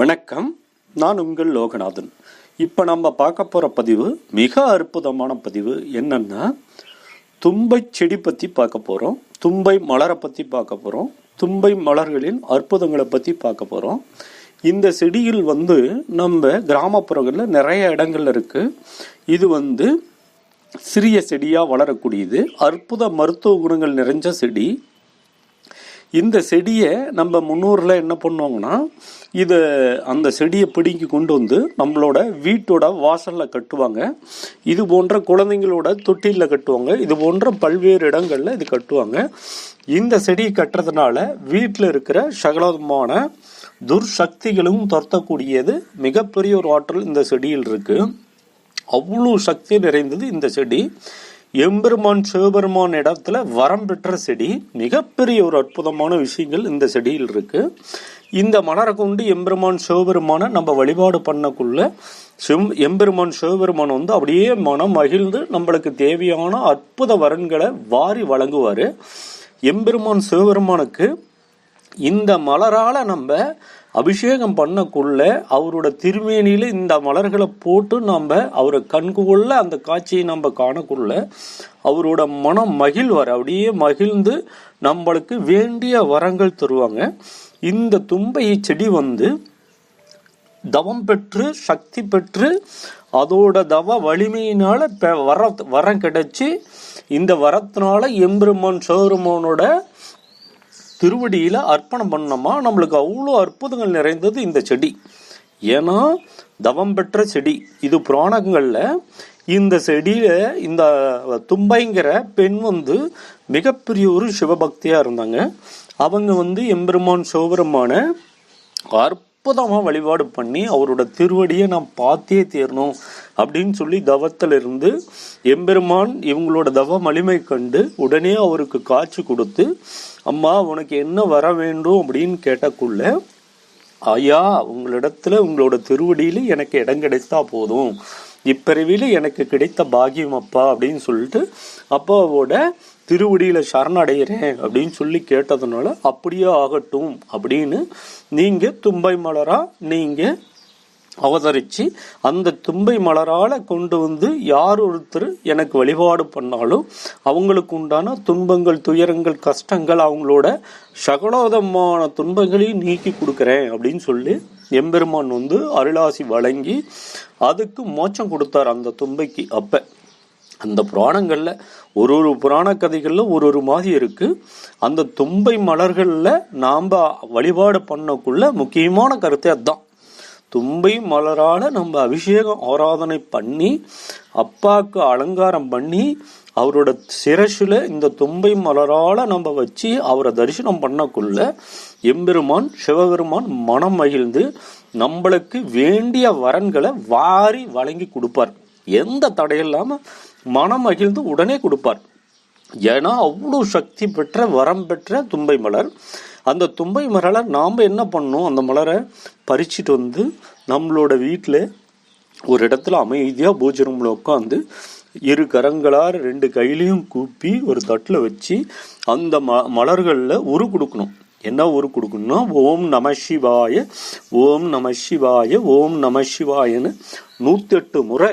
வணக்கம். நான் உங்கள் லோகநாதன். இப்போ நம்ம பார்க்க போகிற பதிவு மிக அற்புதமான பதிவு என்னென்னா தும்பை செடி பற்றி பார்க்க போகிறோம் தும்பை மலரை பற்றி பார்க்க போகிறோம் தும்பை மலர்களின் அற்புதங்களை பற்றி பார்க்க போகிறோம் இந்த செடியில் வந்து நம்ம கிராமப்புறங்களில் நிறைய இடங்கள்ல இருக்குது இது வந்து சிறிய செடியாக வளரக்கூடியது. அற்புத மருத்துவ குணங்கள் நிறைஞ்ச செடி. இந்த செடியை நம்ம முன்னோரில் என்ன பண்ணுவாங்கன்னா இதை அந்த செடியை பிடுங்கி கொண்டு வந்து நம்மளோட வீட்டோட வாசலில் கட்டுவாங்க. இது போன்ற குழந்தைங்களோட தொட்டிலில் கட்டுவாங்க. இது போன்ற பல்வேறு இடங்களில் இது கட்டுவாங்க. இந்த செடியை கட்டுறதுனால வீட்டில் இருக்கிற சகலமான துர்சக்திகளும் துரத்தக்கூடியது மிகப்பெரிய ஒரு ஆற்றல் இந்த செடியில் இருக்குது அவ்வளோ சக்தி நிறைந்தது இந்த செடி. எம்பெருமான் சிவபெருமான் இடத்துல வரம் பெற்ற செடி மிகப்பெரிய ஒரு அற்புதமான விஷயங்கள் இந்த செடியில் இருக்கு. இந்த மலரை கொண்டு எம்பெருமான் சிவபெருமானை நம்ம வழிபாடு பண்ணக்குள்ள சிம் எம்பெருமான் சிவபெருமான் வந்து அப்படியே மனம் மகிழ்ந்து நம்மளுக்கு தேவையான அற்புத வரன்களை வாரி வழங்குவார். எம்பெருமான் சிவபெருமானுக்கு இந்த மலரால் நம்ம அபிஷேகம் பண்ணக்குள்ள அவரோட திருமேனியில் இந்த மலர்களை போட்டு நம்ம அவரை கண்குள்ள அந்த காட்சியை நம்ம காணக்குள்ள அவரோட மனம் மகிழ்வார் அப்படியே மகிழ்ந்து நம்மளுக்கு வேண்டிய வரங்கள் தருவாங்க. இந்த தும்பை செடி வந்து தவம் பெற்று சக்தி பெற்று அதோட தவ வலிமையினால் பெ- வர வரம் கிடைச்சி இந்த வரத்தினால எம்பெருமான் சிவருமானோட திருவடியில் அர்ப்பணம் பண்ணோமா? நம்மளுக்கு அவ்வளோ அற்புதங்கள் நிறைந்தது இந்த செடி. ஏன்னா தவம் பெற்ற செடி. இது புராணங்களில் இந்த செடியில் இந்த தும்பைங்கிற பெண் வந்து மிகப்பெரிய ஒரு சிவபக்தியாக இருந்தாங்க. அவங்க வந்து எம்பெருமான் சிவபெருமான அற்புதமாக வழிபாடு பண்ணி அவரோட திருவடியை நான் பார்த்தே தீரணும் அப்படின்னு சொல்லி தவத்தில் இருந்து எம்பெருமான் இவங்களோட தவ மலிமை கண்டு உடனே அவருக்கு காட்சி கொடுத்து அம்மா உனக்கு என்ன வர வேண்டும்? அப்படின்னு கேட்டக்குள்ள ஐயா உங்களிடத்துல உங்களோட திருவடியில் எனக்கு இடம் கிடைத்தா போதும். இப்பிறவில எனக்கு கிடைத்த பாகியம் அப்பா அப்படின்னு சொல்லிட்டு அப்பாவோட திருவடியில் சரணடைகிறேன் அப்படின்னு சொல்லி கேட்டதுனால அப்படியே ஆகட்டும் அப்படின்னு நீங்கள் தும்பை மலராக நீங்கள் அவதரித்து அந்த தும்பை மலரால் கொண்டு வந்து யார் ஒருத்தர் எனக்கு வழிபாடு பண்ணாலும் அவங்களுக்கு உண்டான துன்பங்கள் துயரங்கள் கஷ்டங்கள் அவங்களோட சகலோதமான துன்பங்களையும் நீக்கி கொடுக்குறேன் அப்படின்னு சொல்லி எம்பெருமான் வந்து அருளாசி வழங்கி அதுக்கு மோச்சம் கொடுத்தார் அந்த தும்பைக்கு அப்போ. அந்த புராணங்களில் ஒரு ஒரு புராண கதைகளில் ஒரு ஒரு மாதிரி இருக்குது அந்த தும்பை மலர்களில் நாம் வழிபாடு பண்ணக்குள்ள முக்கியமான கருத்தே அதுதான். தும்பை மலரால் நம்ம அபிஷேகம் ஆராதனை பண்ணி அப்பாவுக்கு அலங்காரம் பண்ணி அவரோட சிரசில் இந்த தும்பை மலரால் நம்ம வச்சு அவரை தரிசனம் பண்ணக்குள்ள எம்பெருமான் சிவபெருமான் மனம் மகிழ்ந்து நம்மளுக்கு வேண்டிய வரன்களை வாரி வழங்கி கொடுப்பார். எந்த தடையில்லாமல் மனம் மகிழ்ந்து உடனே கொடுப்பார். ஏன்னா அவ்வளோ சக்தி பெற்ற வரம் பெற்ற தும்பை மலர். அந்த தும்பை மலரை நாம் என்ன பண்ணணும்? அந்த மலரை பறிச்சுட்டு வந்து நம்மளோட வீட்டில் ஒரு இடத்துல அமைதியாக பூஜை ரூமில் உட்காந்து இரு கரங்களார் ரெண்டு கையிலையும் கூப்பி ஒரு தட்டில் வச்சு அந்த ம மலர்களில் உரு கொடுக்கணும். என்ன உரு கொடுக்கணும்னா ஓம் நம சிவாய ஓம் நம சிவாய ஓம் நம சிவாயன்னு நூற்றெட்டு முறை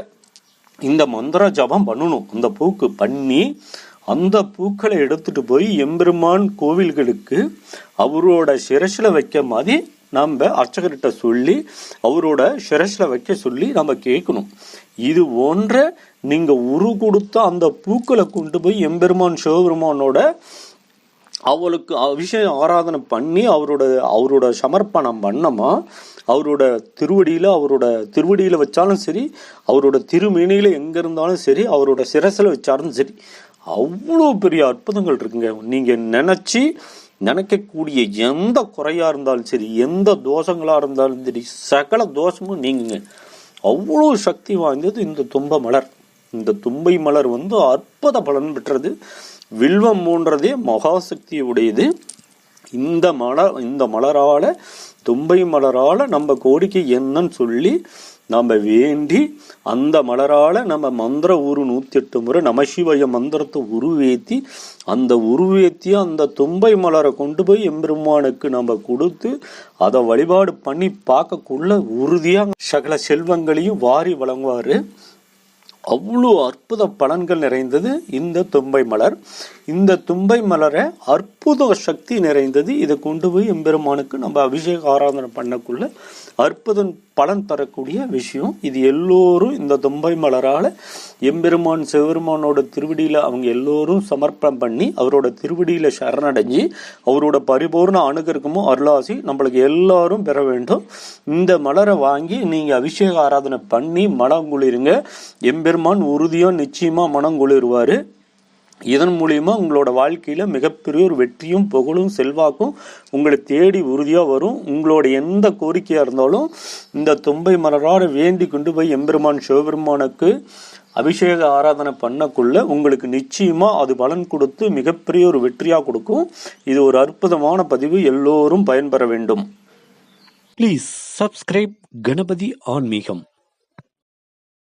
இந்த மந்திர ஜபம் பண்ணணும். அந்த பூக்கு பண்ணி அந்த பூக்களை எடுத்துட்டு போய் எம்பெருமான் கோவில்களுக்கு அவரோட சிரசில் வைக்க மாதிரி நம்ம அர்ச்சகர்கிட்ட சொல்லி அவரோட சிரசில் வைக்க சொல்லி நம்ம கேட்கணும். இது போன்ற நீங்கள் உரு கொடுத்த அந்த பூக்களை கொண்டு போய் எம்பெருமான் சிவபெருமானோட அவளுக்கு அபிஷேகம் ஆராதனை பண்ணி அவரோட அவரோட சமர்ப்பணம் பண்ணமா அவரோட திருவடியில் அவரோட திருவடியில் வச்சாலும் சரி அவரோட திருமேனியில் எங்கே இருந்தாலும் சரி அவரோட சிரசில் வச்சாலும் சரி அவ்வளோ பெரிய அற்புதங்கள் இருக்குங்க. நீங்கள் நினச்சி நினைக்கக்கூடிய எந்த குறையாக இருந்தாலும் சரி எந்த தோஷங்களாக இருந்தாலும் சரி சகல தோஷமும் நீங்குங்க. அவ்வளோ சக்தி வாய்ந்தது இந்த தும்ப மலர். இந்த தும்பை மலர் வந்து அற்புத பலன் பெற்றது. வில்வம் மூன்றதே மகாசக்தி உடையது இந்த மலர் இந்த மலரால தும்பை மலரால நம்ம கோரிக்கை என்னன்னு சொல்லி நம்ம வேண்டி அந்த மலரால நம்ம மந்திர உரு நூத்தி எட்டு முறை நமசிவய மந்திரத்தை உருவேத்தி அந்த உருவேற்றி அந்த தும்பை மலரை கொண்டு போய் எம்பெருமானுக்கு நம்ம கொடுத்து அதை வழிபாடு பண்ணி பார்க்கக்குள்ள உறுதியாக சகல செல்வங்களையும் வாரி வழங்குவாரு. அவ்வளோ அற்புத பலன்கள் நிறைந்தது இந்த தும்பை மலர். இந்த தும்பை மலரை அற்புத சக்தி நிறைந்தது. இதை கொண்டு போய் எம்பெருமானுக்கு நம்ம அபிஷேக ஆராதனை பண்ணக்குள்ள அற்புதம் பலன் தரக்கூடிய விஷயம். இது எல்லோரும் இந்த தும்பை மலரால் எம்பெருமான் சிவபெருமானோட திருவடியில் அவங்க எல்லோரும் சமர்ப்பணம் பண்ணி அவரோட திருவடியில் சரணடைஞ்சு அவரோட பரிபூர்ண அணுகருக்கமும் அருளாசி நம்மளுக்கு எல்லாரும் பெற வேண்டும். இந்த மலரை வாங்கி நீங்கள் அபிஷேக ஆராதனை பண்ணி மனம் குளிருங்க. எம்பெருமான் உறுதியாக நிச்சயமாக மனம் குளிருவார். இதன் மூலியமாக உங்களோட வாழ்க்கையில் மிகப்பெரிய ஒரு வெற்றியும் புகழும் செல்வாக்கும் உங்களை தேடி உறுதியாக வரும். உங்களோட எந்த கோரிக்கையாக இருந்தாலும் இந்த தும்பை மலராக வேண்டி கொண்டு போய் எம்பெருமான் சிவபெருமானுக்கு அபிஷேக ஆராதனை பண்ணக்குள்ள உங்களுக்கு நிச்சயமா அது பலன் கொடுத்து மிகப்பெரிய ஒரு வெற்றியா கொடுக்கும். இது ஒரு அற்புதமான பதிவு. எல்லோரும் பயன்பெற வேண்டும். ப்ளீஸ் சப்ஸ்கிரைப் கணபதி ஆன்மீகம்